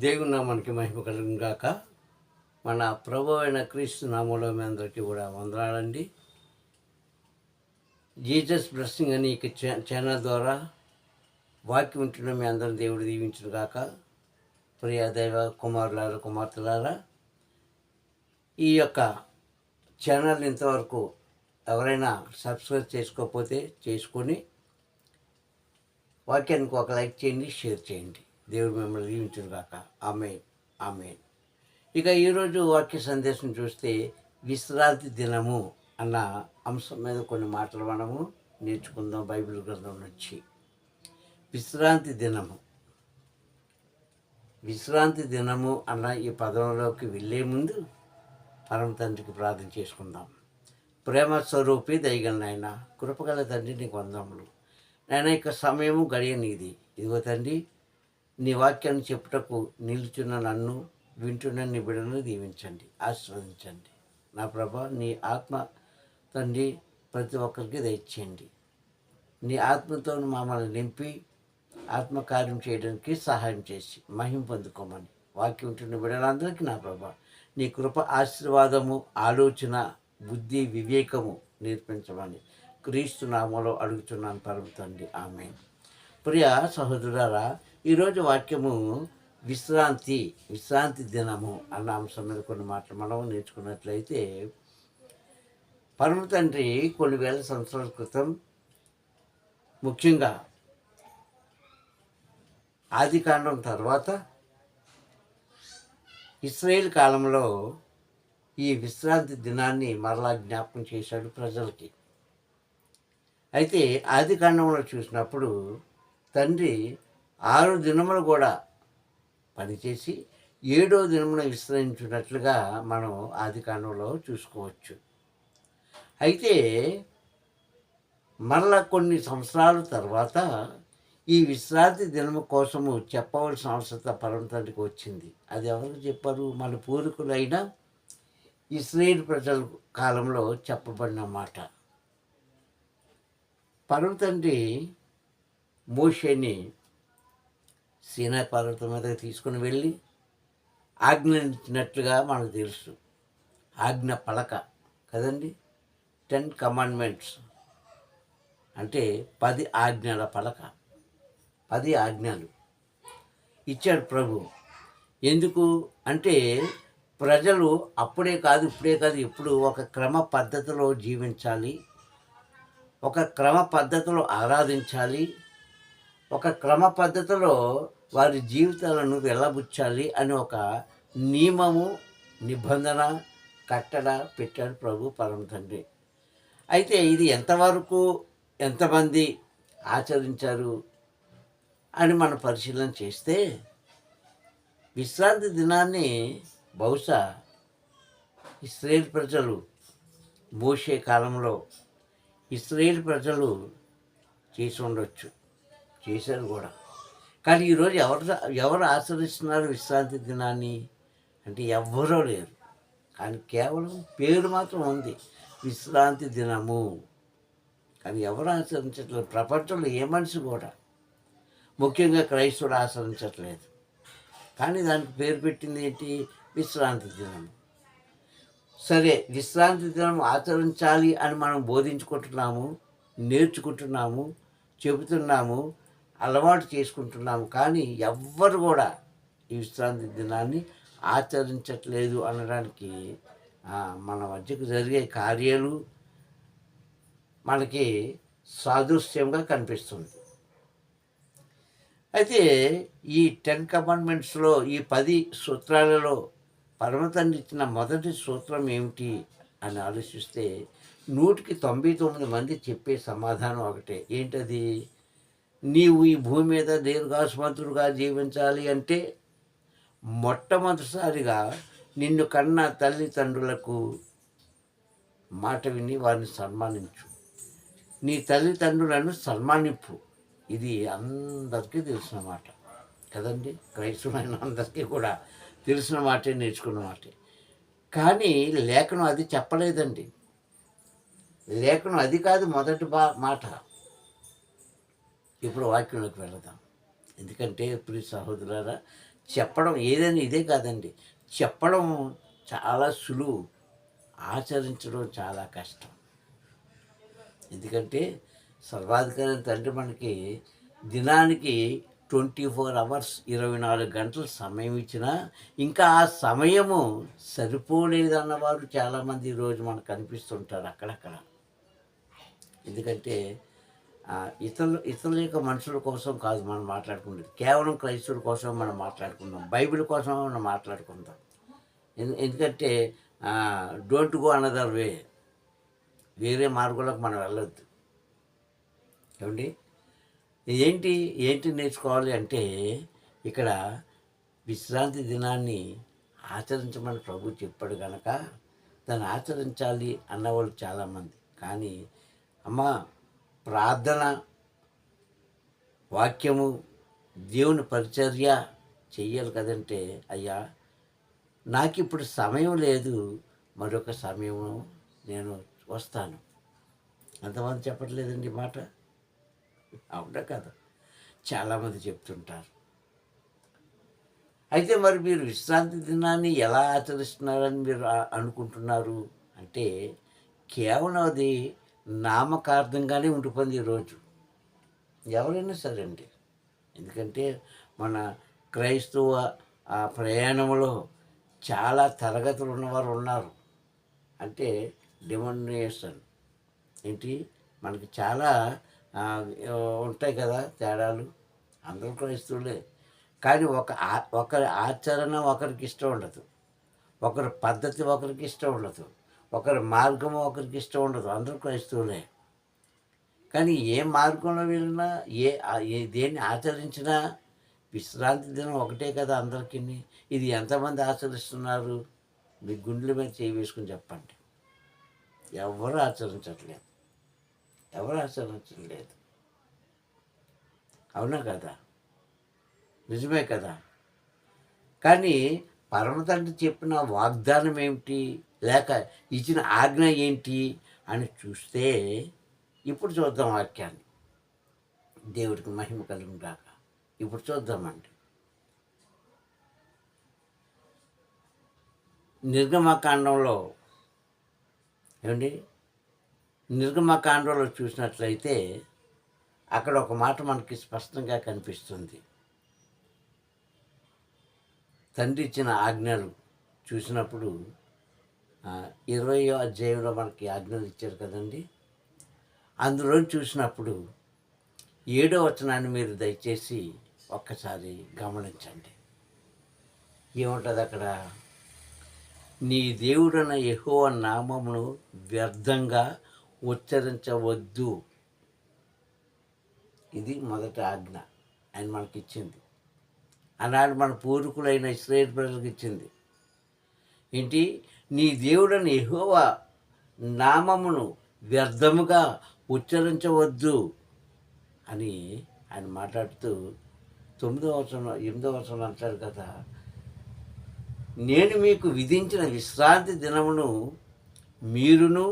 దేవుని నామానికి మహిమ కలుగును గాక. మన ప్రభు అయిన క్రీస్తు నామంలో మీ అందరికీ కూడా వందనాలండి. జీజస్ బ్లెస్సింగ్ అని ఈ ఛానల్ ద్వారా వాక్యం ఉంటున్న మీ అందరం దేవుడు దీవించును గాక. ప్రియ దైవ కుమారులారా కుమార్తెలారా ఈ యొక్క ఛానల్ ఇంతవరకు ఎవరైనా సబ్స్క్రైబ్ చేసుకోకపోతే చేసుకొని వాక్యానికి ఒక లైక్ చేయండి షేర్ చేయండి. దేవుడు మిమ్మల్ని దీవించును కాక ఆమె ఆమె ఇక ఈరోజు వాక్య సందేశం చూస్తే విశ్రాంతి దినము అన్న అంశం మీద కొన్ని మాటలు మనము నేర్చుకుందాం బైబిల్ గ్రంథం నుంచి. విశ్రాంతి దినము. విశ్రాంతి దినము అన్న ఈ పదంలోకి వెళ్ళే ముందు పరమ తండ్రికి ప్రార్థన చేసుకుందాం. ప్రేమ స్వరూపి దయగల నాయన కృపగల తండ్రి నీకు వందములు నాయన ఇక సమయము గడియనిది ఇదిగో తండ్రి నీ వాక్యాన్ని చెప్పుటకు నిలుచున్న నన్ను వింటున్న నీ దీవించండి ఆశీర్వదించండి. నా ప్రభ నీ ఆత్మ తండ్రి ప్రతి ఒక్కరికి దయచేయండి. నీ ఆత్మతో మమ్మల్ని నింపి ఆత్మకార్యం చేయడానికి సహాయం చేసి మహిం పొందుకోమని వాక్యం ఉంటున్న బిడ్డలందరికీ నా ప్రభ నీ కృప ఆశీర్వాదము ఆలోచన బుద్ధి వివేకము నేర్పించమని క్రీస్తు నామలో అడుగుతున్నాను పరమ తండ్రి. ఆమె ప్రియ సహోదరులారా ఈరోజు వాక్యము విశ్రాంతి విశ్రాంతి దినము అన్న అంశం మీద కొన్ని మాటలు మనం నేర్చుకున్నట్లయితే పరమ తండ్రి కొన్ని వేల సంవత్సరాల క్రితం ముఖ్యంగా ఆది కాండం తర్వాత ఇస్రాయేల్ కాలంలో ఈ విశ్రాంతి దినాన్ని మరలా జ్ఞాపకం చేశాడు ప్రజలకి. అయితే ఆది కాండంలో చూసినప్పుడు తండ్రి ఆరు దినములు కూడా పనిచేసి ఏడో దినమున విశ్రయించినట్లుగా మనం ఆది కాండంలో చూసుకోవచ్చు. అయితే మరలా కొన్ని సంవత్సరాల తర్వాత ఈ విశ్రాంతి దినము కోసము చెప్పవలసిన అవసరత పరమతండ్రికి వచ్చింది. అది ఎవరికి చెప్పారు? మన పూర్వీకులైన ఇస్రాయేల్ ప్రజల కాలంలో చెప్పబడిన మాట పరమ తండ్రి మోషేని సీనా పర్వతం మీద తీసుకుని వెళ్ళి ఆజ్ఞించినట్లుగా మనకు తెలుసు. ఆజ్ఞ పలక కదండి? టెన్ కమాండ్మెంట్స్ అంటే పది ఆజ్ఞల పలక. పది ఆజ్ఞలు. ఇచ్చాడు ప్రభు. ఎందుకు? అంటే ప్రజలు అప్పుడే కాదు ఇప్పుడే కాదు ఇప్పుడు ఒక క్రమ పద్ధతిలో జీవించాలి. ఒక క్రమ పద్ధతిలో ఆరాధించాలి. ఒక క్రమ పద్ధతిలో వారి జీవితాలను వెళ్ళబుచ్చాలి అని ఒక నియమము నిబంధన కట్టడ పెట్టాడు ప్రభు పరమ తండ్రి. అయితే ఇది ఎంతవరకు ఎంతమంది ఆచరించారు అని మనం పరిశీలన చేస్తే విశ్రాంతి దినాన్ని బహుశా ఇస్రాయేల్ ప్రజలు మోసే కాలంలో ఇస్రాయేల్ ప్రజలు చేసి ఉండొచ్చు. చేశారు కూడా. కానీ ఈరోజు ఎవరు ఎవరు ఆచరిస్తున్నారు విశ్రాంతి దినాన్ని? అంటే ఎవ్వరూ లేరు. కానీ కేవలం పేరు మాత్రం ఉంది విశ్రాంతి దినము. కానీ ఎవరు ఆచరించట్లేదు? ప్రపంచంలో ఏ మనిషి కూడా ముఖ్యంగా క్రైస్తవుడు ఆచరించట్లేదు. కానీ దానికి పేరు పెట్టింది ఏంటి? విశ్రాంతి దినం సరే విశ్రాంతి దినం ఆచరించాలి అని మనం బోధించుకుంటున్నాము నేర్చుకుంటున్నాము చెబుతున్నాము అలవాటు చేసుకుంటున్నాము. కానీ ఎవ్వరు కూడా ఈ విశ్రాంతి దినాన్ని ఆచరించట్లేదు అనడానికి మన మధ్యకు జరిగే కార్యాలు మనకి సాదృశ్యంగా కనిపిస్తుంది. అయితే ఈ టెన్ కమాండ్మెంట్స్లో ఈ పది సూత్రాలలో పరమతండ్రి ఇచ్చిన మొదటి సూత్రం ఏమిటి అని ఆలోచిస్తే నూటికి తొంభై తొమ్మిది మంది చెప్పే సమాధానం ఒకటే. ఏంటది? నీవు ఈ భూమి మీద దీర్ఘాసుమంతుడుగా జీవించాలి అంటే మొట్టమొదటిసారిగా నిన్ను కన్న తల్లిదండ్రులకు మాట విని వారిని సన్మానించు. నీ తల్లిదండ్రులను సన్మానింపు. ఇది అందరికీ తెలిసిన మాట. కదండి? క్రైస్తవులైన అందరికీ కూడా తెలిసిన మాటే నేర్చుకున్న మాటే. కానీ లేఖనం అది చెప్పలేదండి. లేఖనం అది కాదు మొదటి బా మాట. ఇప్పుడు వాక్యంలోకి వెళదాం. ఎందుకంటే ప్రియ సహోదరులారా చెప్పడం ఏదైనా ఇదే కాదండి. చెప్పడం చాలా సులువు. ఆచరించడం చాలా కష్టం. ఎందుకంటే సర్వాధికారి తండ్రి మనకి దినానికి ట్వంటీ ఫోర్ అవర్స్ ఇరవై నాలుగు గంటలు సమయం ఇచ్చినా ఇంకా ఆ సమయము సరిపోలేదన్న వారు చాలామంది ఈరోజు మనకు కనిపిస్తుంటారు అక్కడక్కడ. ఎందుకంటే ఇతరులు ఇతరుల యొక్క మనుషుల కోసం కాదు మనం మాట్లాడుకునేది కేవలం క్రైస్తవుల కోసం మనం మాట్లాడుకుందాం. బైబిల్ కోసం మనం మాట్లాడుకుందాం. ఎందు- ఎందుకంటే డోంట్ గో అనదర్ వే వేరే మార్గంలోకి మనం వెళ్ళొద్దు. ఏమండి? ఏంటి ఏంటి నేర్చుకోవాలి అంటే ఇక్కడ విశ్రాంతి దినాన్ని ఆచరించమని ప్రభు చెప్పాడు కనుక దాన్ని ఆచరించాలి అన్నవాళ్ళు చాలామంది. కానీ అమ్మ ప్రార్థన వాక్యము దేవుని పరిచర్య చెయ్యాలి కదంటే అయ్యా నాకు ఇప్పుడు సమయం లేదు మరొక సమయము నేను వస్తాను. అంతమంది చెప్పట్లేదండి మాట? అవునా కదా? చాలామంది చెప్తుంటారు. అయితే మరి మీరు విశ్రాంతి దినాన్ని ఎలా ఆచరిస్తున్నారని మీరు అనుకుంటున్నారు? అంటే కేవలం అది నామకార్థంగానే ఉండిపోయింది ఈరోజు ఎవరైనా సరే అండి ఎందుకంటే మన క్రైస్తవ ఆ ప్రయాణంలో చాలా తరగతులు ఉన్నవారు ఉన్నారు. అంటే డిమోనేషన్ ఏంటి? మనకి చాలా ఉంటాయి కదా తేడాలు. అందరూ క్రైస్తవులే. కానీ ఒక ఒకరి ఆచరణ ఒకరికి ఇష్టం ఉండదు. ఒకరి పద్ధతి ఒకరికి ఇష్టం ఉండదు. ఒకరి మార్గం ఒకరికి ఇష్టం ఉండదు అందరూ క్రైస్తవులే. కానీ ఏ మార్గంలో వెళ్ళినా ఏ ఏ దేన్ని ఆచరించినా విశ్రాంతి దినం ఒకటే కదా అందరికీ ఇది ఎంతమంది ఆచరిస్తున్నారు? మీ గుండెల మీద చేయి వేసుకుని చెప్పండి. ఎవరు ఆచరించట్లేదు? ఎవరు ఆచరించట్లేదు? అవునా కదా? నిజమే కదా? కానీ పరమతండ్రి చెప్పిన వాగ్దానం ఏమిటి? లేక ఇచ్చిన ఆజ్ఞ ఏంటి? అని చూస్తే ఇప్పుడు చూద్దాం వాక్యాన్ని. దేవుడికి మహిమ కలుగును ఇప్పుడు చూద్దామండి. నిర్గమకాండంలో ఏమండి? నిర్గమకాండంలో చూసినట్లయితే అక్కడ ఒక మాట మనకి స్పష్టంగా కనిపిస్తుంది. తండ్రి ఇచ్చిన ఆజ్ఞలు చూసినప్పుడు ఇరవయో అధ్యాయంలో మనకి ఆజ్ఞలు ఇచ్చారు కదండి. అందులో చూసినప్పుడు ఏడో వచనాన్ని మీరు దయచేసి ఒక్కసారి గమనించండి. ఏముంటుంది అక్కడ? నీ దేవుడన యహో నామమును వ్యర్థంగా ఉచ్చరించవద్దు. ఇది మొదటి ఆజ్ఞ ఆయన మనకి ఇచ్చింది ఆనాడు మన పూర్వీకులైన ఇస్రాయేల్ ప్రజలకు ఇచ్చింది. ఏంటి? నీ దేవుడని ఎహోవ నామమును వ్యర్థముగా ఉచ్చరించవద్దు అని ఆయన మాట్లాడుతూ తొమ్మిదో వచనం ఎనిమిదో వచనం అంటారు కదా నేను మీకు విధించిన విశ్రాంతి దినమును మీరును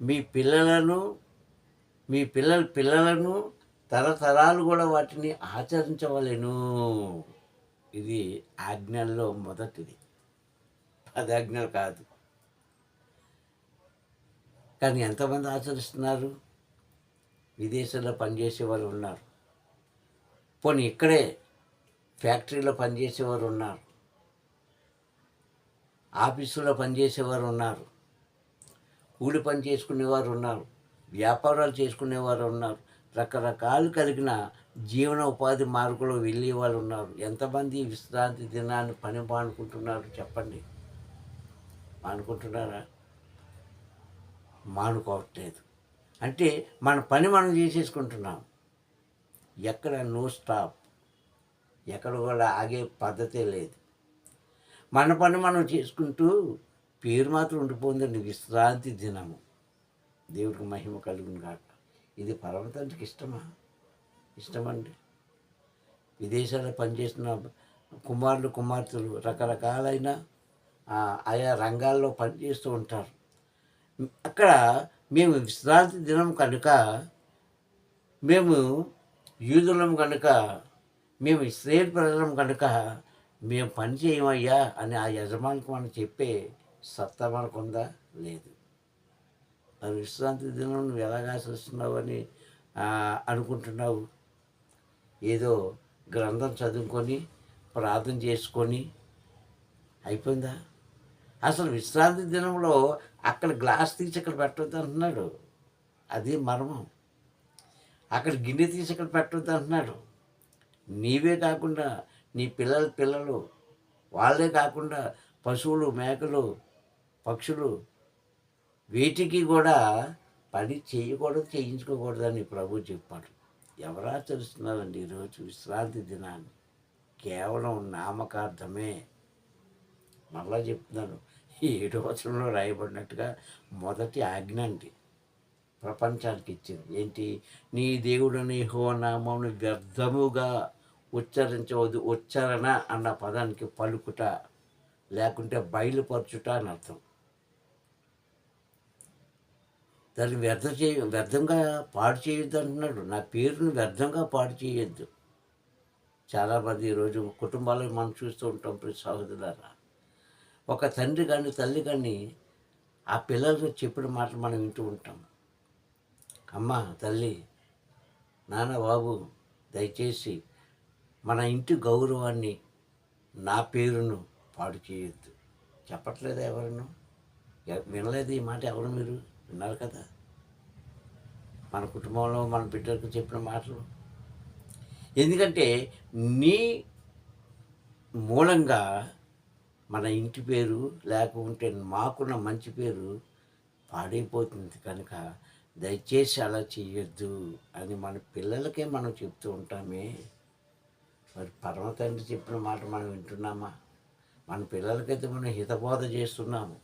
మీ పిల్లలను మీ పిల్లల పిల్లలను తరతరాలు కూడా వాటిని ఆచరించవలెను. ఇది ఆజ్ఞల్లో మొదటిది. పదాజ్ఞలు కాదు. కానీ ఎంతమంది ఆచరిస్తున్నారు? విదేశాల్లో పనిచేసేవారు ఉన్నారు. పోనీ ఇక్కడే ఫ్యాక్టరీలో పనిచేసేవారు ఉన్నారు. ఆఫీసులో పనిచేసేవారు ఉన్నారు. కూలి పని చేసుకునేవారు ఉన్నారు. వ్యాపారాలు చేసుకునేవారు ఉన్నారు. రకరకాలు కలిగిన జీవన ఉపాధి మార్గంలో వెళ్ళే వాళ్ళు ఉన్నారు. ఎంతమంది విశ్రాంతి దినాన్ని పని మానుకుంటున్నారు చెప్పండి. మానుకుంటున్నారా? మానుకోవట్లేదు. అంటే మన పని మనం చేసేసుకుంటున్నాం. ఎక్కడ నో స్టాప్. ఎక్కడ కూడా ఆగే పద్ధతే లేదు. మన పని మనం చేసుకుంటూ పేరు మాత్రం ఉండిపోయిందండి విశ్రాంతి దినము. దేవుడికి మహిమ కలుగును కాక ఇది పరమతండ్రికి ఇష్టమా? ఇష్టమండి. విదేశాల్లో పనిచేసిన కుమారులు కుమార్తెలు రకరకాలైన ఆయా రంగాల్లో పనిచేస్తూ ఉంటారు. అక్కడ మేము విశ్రాంతి దినం కనుక మేము యూదులం కనుక మేము ఇస్రాయేల్ ప్రజలం కనుక మేము పని చేయమయ్యా అని ఆ యజమానికి మనం చెప్పే సత్తా మనకుందా? లేదు. మరి విశ్రాంతి దినం నువ్వు ఎలాగా ఆశిస్తున్నావు అని అనుకుంటున్నావు? ఏదో గ్రంథం చదువుకొని ప్రార్థన చేసుకొని అయిపోయిందా? అసలు విశ్రాంతి దినంలో అక్కడ గ్లాస్ తీసి ఇక్కడ పెట్టొద్దు అంటున్నాడు. అది మర్మం. అక్కడ గిన్నె తీసి ఇక్కడ పెట్టొద్దు అంటున్నాడు. నీవే కాకుండా నీ పిల్లల పిల్లలు వాళ్ళే కాకుండా పశువులు మేకలు పక్షులు వీటికి కూడా పని చేయకూడదు చేయించుకోకూడదని ప్రభు చెప్పాడు. ఎవరు ఆచరిస్తున్నారండి ఈరోజు విశ్రాంతి దినాన్ని? కేవలం నామకార్థమే. మళ్ళా చెప్తున్నాను ఈ ఏడు వచనంలో రాయబడినట్టుగా మొదటి ఆజ్ఞ అండి. ప్రపంచానికి ఇచ్చింది. ఏంటి? నీ దేవుడని హోనామం వ్యర్థముగా ఉచ్చరించవద్దు ఉచ్చరణ అన్న పదానికి పలుకుట లేకుంటే బయలుపరచుట అని అర్థం. దాన్ని వ్యర్థ చేయ వ్యర్థంగా పాడు చేయొద్దు అంటున్నాడు. నా పేరును వ్యర్థంగా పాడు చేయొద్దు. చాలామంది ఈరోజు కుటుంబాలను మనం చూస్తూ ఉంటాం ప్రతి సహోదరులారా. ఒక తండ్రి కానీ తల్లి కానీ ఆ పిల్లలతో చెప్పిన మాటలు మనం వింటూ ఉంటాం. అమ్మ తల్లి నాన్న బాబు దయచేసి మన ఇంటి గౌరవాన్ని నా పేరును పాడు చేయొద్దు. చెప్పట్లేదా ఎవరను? వినలేదు ఈ మాట ఎవరు మీరు? విన్నారు కదా. మన కుటుంబంలో మన బిడ్డలకు చెప్పిన మాటలు. ఎందుకంటే నీ మూలంగా మన ఇంటి పేరు లేకుంటే మాకున్న మంచి పేరు పాడైపోతుంది కనుక దయచేసి అలా చేయొద్దు అని మన పిల్లలకే మనం చెప్తూ ఉంటామే. మరి పరమ తండ్రి చెప్పిన మాట మనం వింటున్నామా? మన పిల్లలకైతే మనం హితబోధ చేస్తున్నాము.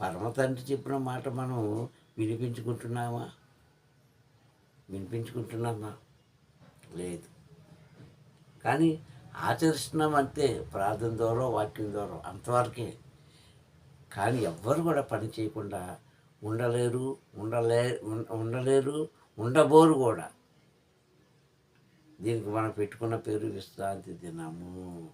పరమ తండ్రి చెప్పిన మాట మనం వినిపించుకుంటున్నామా వినిపించుకుంటున్నామా? లేదు. కానీ ఆచరిస్తున్నాం అంతే ప్రార్థన ద్వారా వాక్యం ద్వారా అంతవరకే. కానీ ఎవ్వరు కూడా పని చేయకుండా ఉండలేరు ఉండలే ఉండలేరు ఉండబోరు కూడా. దీనికి మనం పెట్టుకున్న పేరు విశ్రాంతి దినము.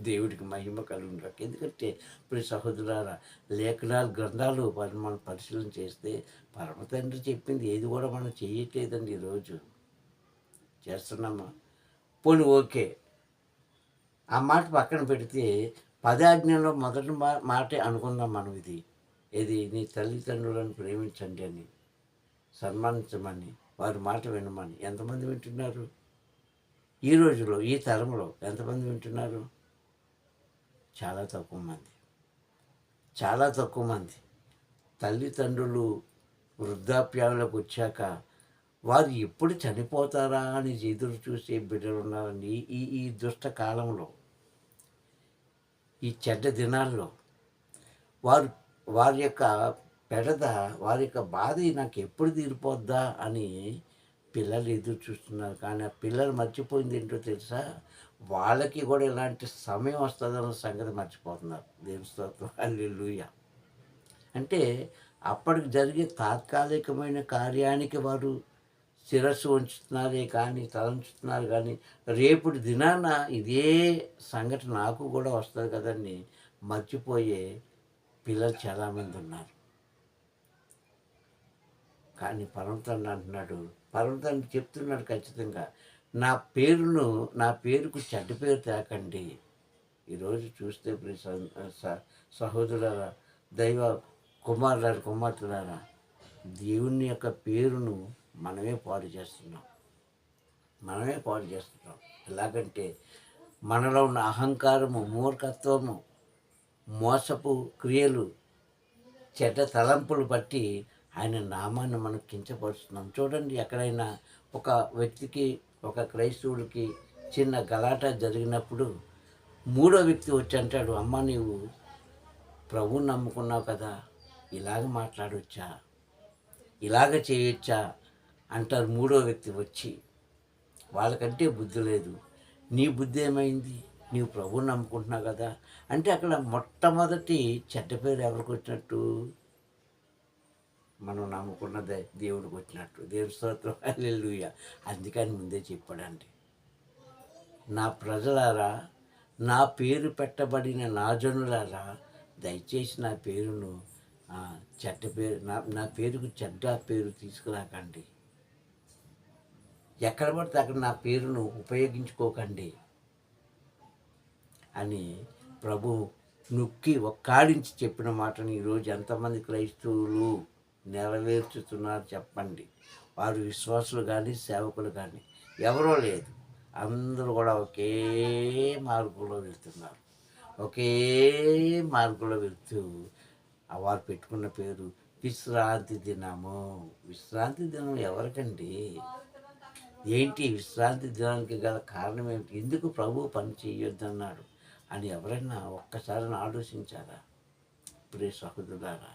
దేవుడికి మహిమ కలుగునకు ఎందుకంటే ఇప్పుడు సహోదరాల లేఖనాలు గ్రంథాలు మనం పరిశీలన చేస్తే పరమ తండ్రి చెప్పింది ఏది కూడా మనం చేయట్లేదండి ఈరోజు. చేస్తున్నామా? పోనీ ఓకే. ఆ మాట పక్కన పెడితే పదాజ్ఞలో మొదటి మా మాటే అనుకుందాం మనం ఇది. ఇది నీ తల్లిదండ్రులను ప్రేమించండి అని సన్మానించమని వారి మాట వినమని. ఎంతమంది వింటున్నారు? ఈ రోజులో ఈ తరంలో ఎంతమంది వింటున్నారు? చాలా తక్కువ మంది. చాలా తక్కువ మంది. తల్లిదండ్రులు వృద్ధాప్యాలకు వచ్చాక వారు ఎప్పుడు చనిపోతారా అని ఎదురు చూసే బిడ్డలు ఉన్నారండి ఈ ఈ దుష్ట కాలంలో ఈ చెడ్డ దినాల్లో వారు వారి యొక్క పెడద వారి యొక్క బాధ నాకు ఎప్పుడు తీరిపోద్దా అని పిల్లలు ఎదురు చూస్తున్నారు. కానీ ఆ పిల్లలు మర్చిపోయింది ఏంటో తెలుసా? వాళ్ళకి కూడా ఇలాంటి సమయం వస్తుందన్న సంగతి మర్చిపోతున్నారు. దేవుని స్తోత్రం హల్లెలూయా. అంటే అప్పటికి జరిగే తాత్కాలికమైన కార్యానికి వారు శిరస్సు ఉంచుతున్నారే కానీ తలంచుతున్నారు కానీ రేపటి దినాన ఇదే సంఘటన నాకు కూడా వస్తుంది కదండి. మర్చిపోయే పిల్లలు చాలామంది ఉన్నారు. కానీ పరమతండ్రి అంటున్నాడు పర్వతానికి చెప్తున్నాడు ఖచ్చితంగా. నా పేరును నా పేరుకు చెడ్డ పేరు తేకండి. ఈరోజు చూస్తే ప్రియ స- సహోదరులారా దైవ కుమారులారా కుమార్తెలారా దేవుని యొక్క పేరును మనమే పాడు చేస్తున్నాం. మనమే పాడు చేస్తున్నాం. ఎలాగంటే మనలో ఉన్న అహంకారము మూర్ఖత్వము మోసపు క్రియలు చెడ్డ తలంపులు బట్టి ఆయన నామాన్ని మనం కించపరుస్తున్నాం. చూడండి ఎక్కడైనా ఒక వ్యక్తికి ఒక క్రైస్తవుడికి చిన్న గలాట జరిగినప్పుడు మూడో వ్యక్తి వచ్చి అంటాడు అమ్మ నీవు ప్రభువుని నమ్ముకున్నావు కదా ఇలాగ మాట్లాడొచ్చా? ఇలాగ చేయొచ్చా? అంటారు మూడో వ్యక్తి వచ్చి. వాళ్ళకంటే బుద్ధి లేదు. నీ బుద్ధి ఏమైంది? నీవు ప్రభువుని నమ్ముకుంటున్నావు కదా? అంటే అక్కడ మొట్టమొదటి చెడ్డ పేరు ఎవరికి వచ్చినట్టు? మనం నమ్ముకున్న దేవుడికి వచ్చినట్టు. దేవుని స్తోత్రం. హల్లెలూయా. అందుకని ముందే చెప్పాడండి. నా ప్రజలారా నా పేరు పెట్టబడిన నా జనులారా దయచేసి నా పేరును చెడ్డ పేరు నా నా పేరుకు చెడ్డ పేరు తీసుకురాకండి. ఎక్కడ పడితే అక్కడ నా పేరును ఉపయోగించుకోకండి అని ప్రభు నొక్కి ఒక్కాడించి చెప్పిన మాటని ఈరోజు ఎంతమంది క్రైస్తవులు నెరవేర్చుతున్నారు చెప్పండి. వారు విశ్వాసులు కానీ సేవకులు కానీ ఎవరో లేదు. అందరూ కూడా ఒకే మార్గంలో వెళ్తున్నారు. ఒకే మార్గంలో వెళ్తూ వారు పెట్టుకున్న పేరు విశ్రాంతి దినము. విశ్రాంతి దినం ఎవరికండి? ఏంటి విశ్రాంతి దినానికి గల కారణం ఏమిటి? ఎందుకు ప్రభు పని చేయొద్దన్నాడు అని ఎవరైనా ఒక్కసారి ఆలోచించారా? ప్రియ సహోదరులారా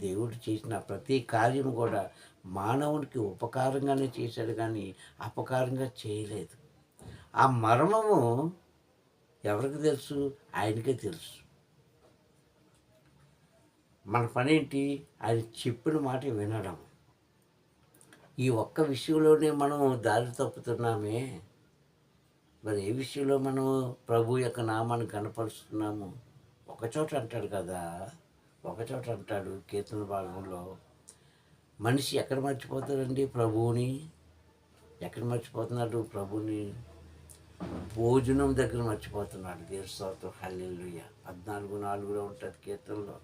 దేవుడు చేసిన ప్రతి కార్యం కూడా మానవునికి ఉపకారంగానే చేశాడు కానీ అపకారంగా చేయలేదు. ఆ మర్మము ఎవరికి తెలుసు? ఆయనకే తెలుసు. మన పని ఏంటి ఆయన చెప్పిన మాట వినడం. ఈ ఒక్క విషయంలోనే మనం దారి తప్పుతున్నామే. మరి ఏ విషయంలో మనం ప్రభు యొక్క నామాన్ని కనపరుస్తున్నాము? ఒకచోట అంటాడు కదా ఒకచోట అంటాడు కీర్తన భాగంలో. మనిషి ఎక్కడ మర్చిపోతాడండి ప్రభువుని? ఎక్కడ మర్చిపోతున్నాడు ప్రభుని భోజనం దగ్గర మర్చిపోతున్నాడు. దేవస్థానం హల్లెలూయ. పద్నాలుగు నాలుగులో ఉంటుంది కీర్తనలో.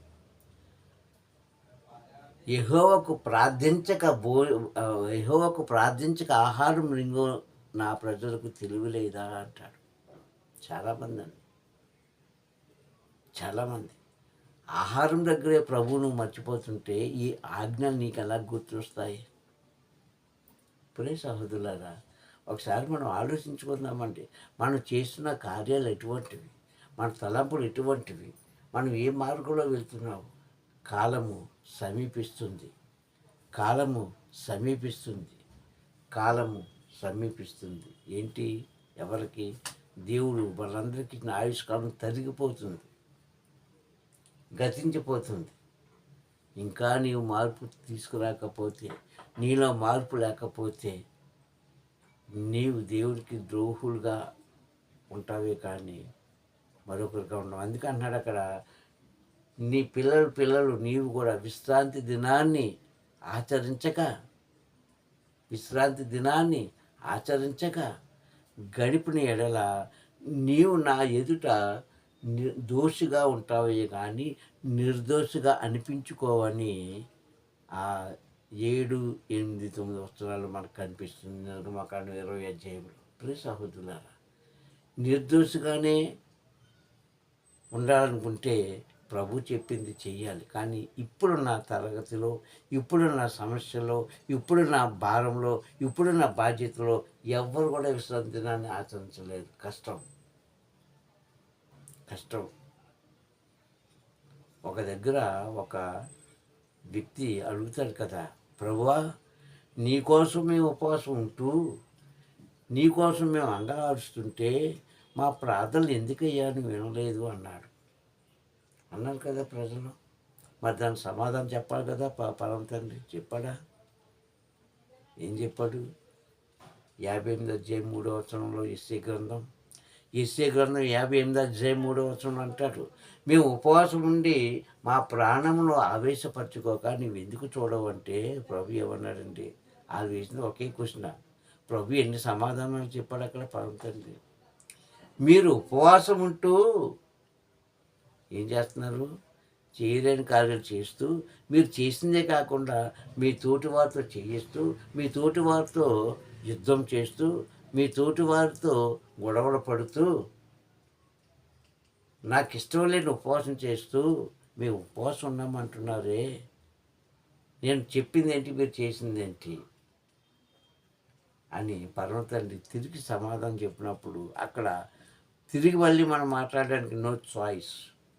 యహోవకు ప్రార్థించక భో యహోవకు ప్రార్థించక ఆహారం రింగో నా ప్రజలకు తెలివి లేదా అంటాడు. చాలామంది అండి. చాలామంది ఆహారం దగ్గరే ప్రభువును మర్చిపోతుంటే ఈ ఆజ్ఞలు నీకు ఎలా గుర్తొస్తాయి? ఇప్పుడే సహోదరులారా ఒకసారి మనం ఆలోచించుకుందామంటే మనం చేస్తున్న కార్యాలు ఎటువంటివి? మన తలంపులు ఎటువంటివి? మనం ఏ మార్గంలో వెళ్తున్నాము కాలము సమీపిస్తుంది. కాలము సమీపిస్తుంది. కాలము సమీపిస్తుంది. ఏంటి? ఎవరికి? దేవుడు వాళ్ళందరికీ ఆయుష్కాలం తరిగిపోతుంది. గతించిపోతుంది. ఇంకా నీవు మార్పు తీసుకురాకపోతే నీలో మార్పు లేకపోతే నీవు దేవుడికి ద్రోహులుగా ఉంటావే కానీ మరొకరిగా ఉండవు. అందుకే అన్నాడు అక్కడ నీ పిల్లలు పిల్లలు నీవు కూడా విశ్రాంతి దినాన్ని ఆచరించక విశ్రాంతి దినాన్ని ఆచరించక గడిపిన ఎడల నీవు నా ఎదుట దోషిగా ఉంటావే కానీ నిర్దోషిగా అనిపించుకోవని ఆ ఏడు ఎనిమిది తొమ్మిది వస్త్రాలు మనకు కనిపిస్తుంది. నిర్మకాండం ఇరవై అధ్యాయంలో. ప్రియ సహోదరులారా నిర్దోషిగానే ఉండాలనుకుంటే ప్రభు చెప్పింది చెయ్యాలి. కానీ ఇప్పుడున్న తరగతిలో ఇప్పుడున్న సమస్యలో ఇప్పుడున్న భారంలో ఇప్పుడున్న బాధ్యతలో ఎవ్వరు కూడా విశ్రాంతి దినాన్ని ఆచరించలేదు. కష్టం. కష్టం. ఒక దగ్గర ఒక వ్యక్తి అడుగుతాడు కదా ప్రభువా నీకోసం మేము ఉపవాసం ఉంటూ నీకోసం మేము అంగలాడుస్తుంటే మా ప్రార్థనలు ఎందుకయ్యా నువ్వు వినలేదు అన్నాడు. అన్నారు కదా ప్రజలు. మరి దానికి సమాధానం చెప్పాలి కదా పరమ తండ్రి చెప్పాడా? ఏం చెప్పాడు? యాభై ఎనిమిది అధ్యాయం మూడో వచనంలో ఇస్తే గ్రంథం. ఇస్తే గ్రంథం యాభై ఎనిమిది అధ్యాయం మూడో వచనం మేము ఉపవాసం ఉండి మా ప్రాణమును ఆవేశపరచుకోక నువ్వు ఎందుకు చూడవంటే ప్రభు ఏమన్నాడండి? అది వేసింది ఒకే క్వశ్చన్ ప్రభు ఎన్ని సమాధానాలు చెప్పాడు అక్కడ పరమ మీరు ఉపవాసం ఉంటూ ఏం చేస్తున్నారు? చేయలేని కార్యాలు చేస్తూ మీరు చేసిందే కాకుండా మీ తోటి వారితో చేయిస్తూ మీ తోటి వారితో యుద్ధం చేస్తూ మీ తోటి వారితో గొడవలు పడుతూ నాకు ఇష్టం లేని ఉపవాసం చేస్తూ మేము ఉపవాసం ఉన్నామంటున్నారే నేను చెప్పింది ఏంటి? మీరు చేసింది ఏంటి? అని పర్వతండి తిరిగి సమాధానం చెప్పినప్పుడు అక్కడ తిరిగి మళ్ళీ మనం మాట్లాడడానికి నో చాయిస్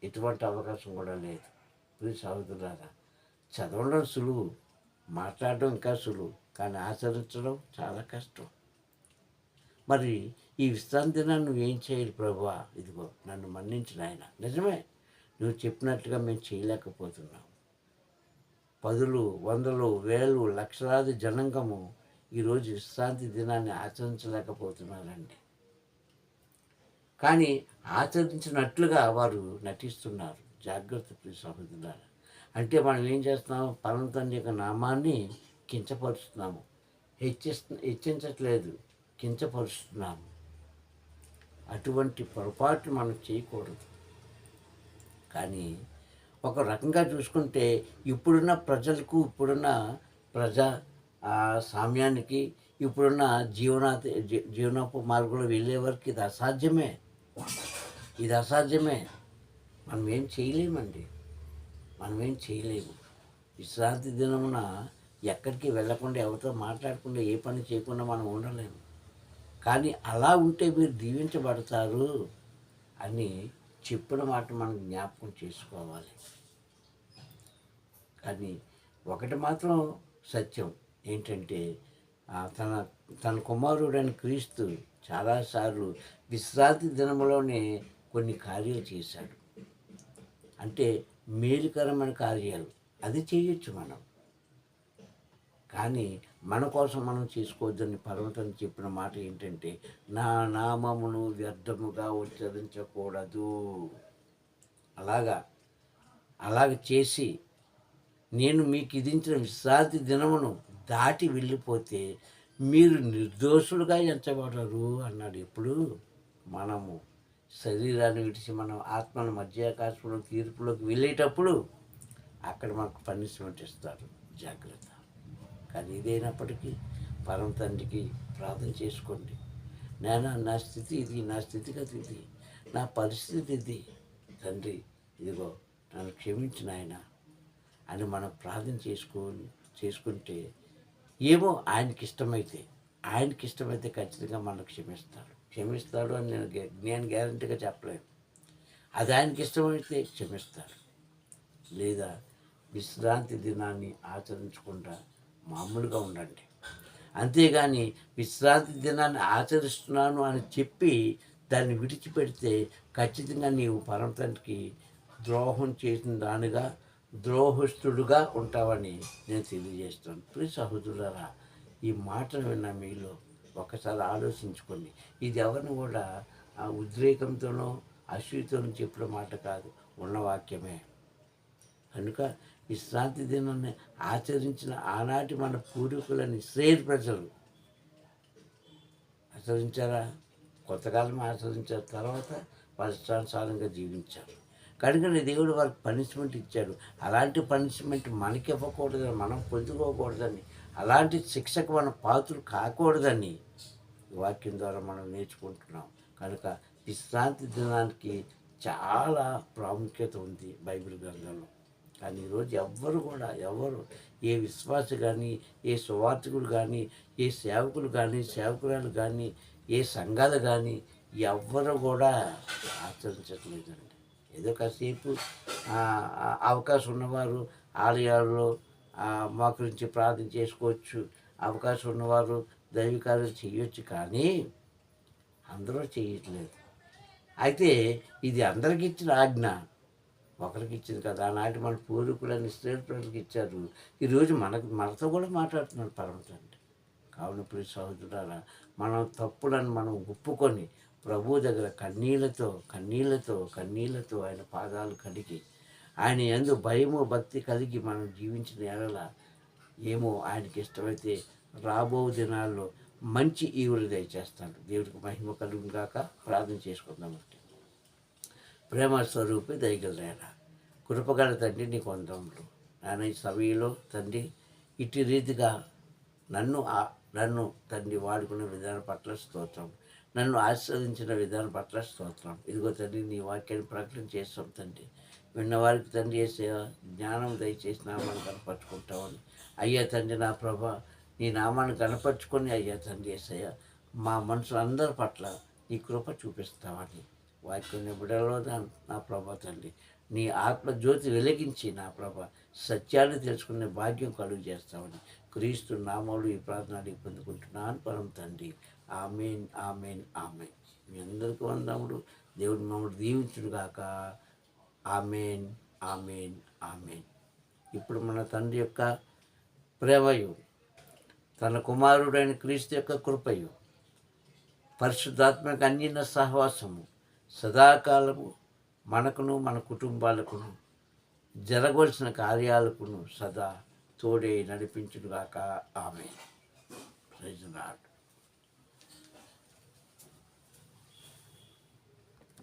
ఎటువంటి అవకాశం కూడా లేదు. ప్లీజ్ సహోదరులారా చదవడం సులువు మాట్లాడడం ఇంకా సులువు కానీ ఆచరించడం చాలా కష్టం. మరి ఈ విశ్రాంతి దినాన్ని ఏం చేయాలి ప్రభువా ఇదిగో నన్ను మన్నించిన ఆయన నిజమే నువ్వు చెప్పినట్టుగా మేము చేయలేకపోతున్నాం. పదులు వందలు వేలు లక్షలాది జనాంగము ఈరోజు విశ్రాంతి దినాన్ని ఆచరించలేకపోతున్నారండి. కానీ ఆచరించినట్లుగా వారు నటిస్తున్నారు. జాగ్రత్త ప్రియ అంటే మనం ఏం చేస్తున్నాము పరమ తండ్రి యొక్క నామాన్ని కించపరుస్తున్నాము. హెచ్చిస్తు హెచ్చించట్లేదు. కించపరుస్తున్నాము. అటువంటి పొరపాటు మనం చేయకూడదు. కానీ ఒక రకంగా చూసుకుంటే ఇప్పుడున్న ప్రజలకు ఇప్పుడున్న ప్రజా సామ్యానికి ఇప్పుడున్న జీవనా జీవనోప మార్గంలో వెళ్ళే వరకు ఇది అసాధ్యమే. ఇది అసాధ్యమే. మనం ఏం చేయలేమండి. మనం ఏం చేయలేము. విశ్రాంతి దినమున ఎక్కడికి వెళ్ళకుండా ఎవరితో మాట్లాడకుండా ఏ పని చేయకుండా మనం ఉండలేము. కానీ అలా ఉంటే మీరు దీవించబడతారు అని చెప్పిన మాట మనం జ్ఞాపకం చేసుకోవాలి. కానీ ఒకటి మాత్రం సత్యం ఏంటంటే తన తన కుమారుడైన క్రీస్తు చాలాసార్లు విశ్రాంతి దినములోనే కొన్ని కార్యాలు చేశాడు. అంటే మేలుకరమైన కార్యాలు. అది చేయొచ్చు మనం. కానీ మన కోసం మనం చేసుకోవద్దని పర్వతం చెప్పిన మాట ఏంటంటే నా నామమును వ్యర్థముగా ఉచ్చరించకూడదు. అలాగా? అలాగ చేసి నేను మీకు ఇదించిన విశ్రాంతి దినమును దాటి వెళ్ళిపోతే మీరు నిర్దోషులుగా ఎంచబడరు అన్నాడు ఎప్పుడు? మనము శరీరాన్ని విడిచి మనం ఆత్మను మధ్యాకాశంలో తీర్పులోకి వెళ్ళేటప్పుడు అక్కడ మనకు పనిష్మెంట్ ఇస్తారు. జాగ్రత్త. కానీ ఇదైనప్పటికీ పరమ తండ్రికి ప్రార్థన చేసుకోండి. నేను నా స్థితి ఇది నా స్థితిగతి ఇది నా పరిస్థితి ఇది. తండ్రి ఇదిగో నన్ను క్షమించిన ఆయన అని మనం ప్రార్థన చేసుకొని చేసుకుంటే ఏమో ఆయనకి ఇష్టమైతే ఆయనకి ఇష్టమైతే ఖచ్చితంగా మనకు క్షమిస్తాడు. క్షమిస్తాడు అని నేను నేను గ్యారంటీగా చెప్పలేను. అది ఆయనకి ఇష్టమైతే క్షమిస్తాడు. లేదా విశ్రాంతి దినాన్ని ఆచరించకుండా మామూలుగా ఉండండి. అంతేగాని విశ్రాంతి దినాన్ని ఆచరిస్తున్నాను అని చెప్పి దాన్ని విడిచిపెడితే ఖచ్చితంగా నీవు పరమతండ్రికి ద్రోహం చేసిన దానిగా ద్రోహస్తుడుగా ఉంటావని నేను తెలియజేస్తాను ప్రియ సహోదరులరా ఈ మాటను విన్న మీలో ఒకసారి ఆలోచించుకోండి. ఇది ఎవరిని కూడా ఆ ఉద్రేకంతోనో అశ్వితోనో చెప్పిన మాట కాదు ఉన్న వాక్యమే. కనుక విశ్రాంతి దినాన్ని ఆచరించిన ఆనాటి మన పూర్వీకులని ఇస్రాయేల్ ప్రజలు. ఆచరించారా? కొంతకాలం ఆచరించారు తర్వాత వాళ్ళ జీవించారు. కనుక దేవుడు వారికి పనిష్మెంట్ ఇచ్చాడు. అలాంటి పనిష్మెంట్ మనకి ఇవ్వకూడదని మనం పొందుకోకూడదని అలాంటి శిక్షకు మనం పాత్రలు కాకూడదని వాక్యం ద్వారా మనం నేర్చుకుంటున్నాం. కనుక విశ్రాంతి దినానికి చాలా ప్రాముఖ్యత ఉంది బైబిల్ గ్రంథంలో. కానీ ఈరోజు ఎవ్వరు కూడా ఎవరు ఏ విశ్వాస కానీ ఏ సువార్థకులు కానీ ఏ సేవకులు కానీ సేవకురాలు కానీ ఏ సంఘాలు కానీ ఎవ్వరు కూడా ఆచరించట్లేదండి. ఏదో కాసేపు అవకాశం ఉన్నవారు ఆలయాల్లో మోకరించి ప్రార్థన చేసుకోవచ్చు అవకాశం ఉన్నవారు దైవికార్యం చేయొచ్చు కానీ అందరూ చేయట్లేదు. అయితే ఇది అందరికి ఇచ్చిన ఆజ్ఞ. ఒకరికి ఇచ్చింది కదా ఆనాటి మన పూర్వీకులని స్నేహితులకు ఇచ్చారు. ఈరోజు మనకు మనతో కూడా మాట్లాడుతున్నాడు పరమతండ్రి. కావున ప్రియ సహోదరులారా మనం తప్పులను మనం ఒప్పుకొని ప్రభు దగ్గర కన్నీళ్ళతో కన్నీళ్ళతో కన్నీళ్ళతో ఆయన పాదాలు కడిగి ఆయన ఎందు భయము భక్తి కలిగి మనం జీవించిన ఎడల ఏమో ఆయనకి ఇష్టమైతే రాబో దినాల్లో మంచి ఈవులు దయచేస్తాడు దేవుడికి మహిమ కలుగుగాక ప్రార్థన చేసుకుందాం ప్రేమ స్వరూపి దయగలరా కృపగల తండ్రి నీకు వందములు నాన్న ఈ సమయంలో తండ్రి ఇటు రీతిగా నన్ను ఆ- నన్ను తండ్రి వాడుకున్న విధానం పట్ల స్తోత్రం. నన్ను ఆస్వాదించిన విధానం పట్ల స్తోత్రం. ఇదిగో తండ్రి నీ వాక్యాన్ని ప్రకటన చేస్తాం తండ్రి. విన్నవారికి తండ్రి చేసే జ్ఞానం దయచేసి నామాన్ని కనపరుచుకుంటామని. అయ్యా తండ్రి నా ప్రభ నీ నామాన్ని కనపరుచుకొని అయ్యా తండ్రి ఏసయ్య మా మనుషులందరి పట్ల నీ కృప చూపిస్తామని. వాక్యం బిడలో నా ప్రభా తండ్రి. నీ ఆత్మజ్యోతి వెలిగించి నా ప్రభ సత్యాన్ని తెలుసుకునే భాగ్యం కలుగు చేస్తామని క్రీస్తు నామాలు ఈ ప్రార్థన అడిగి పొందుకుంటున్నాను పరం తండ్రి. Amen amen amen. మీ అందరికీ వందములు. దేవుడు మమ్మల్ని దీవించుడు కాక ఆమెన్ ఆమెన్ ఆమెన్. ఇప్పుడు మన తండ్రి యొక్క ప్రేమయు తన కుమారుడైన క్రీస్తు యొక్క కృపయు పరిశుద్ధాత్మక అన్యన సహవాసము సదాకాలము మనకును మన కుటుంబాలకును జరగవలసిన కార్యాలకును సదా తోడే నడిపించుగాక ఆమె ప్రైజ్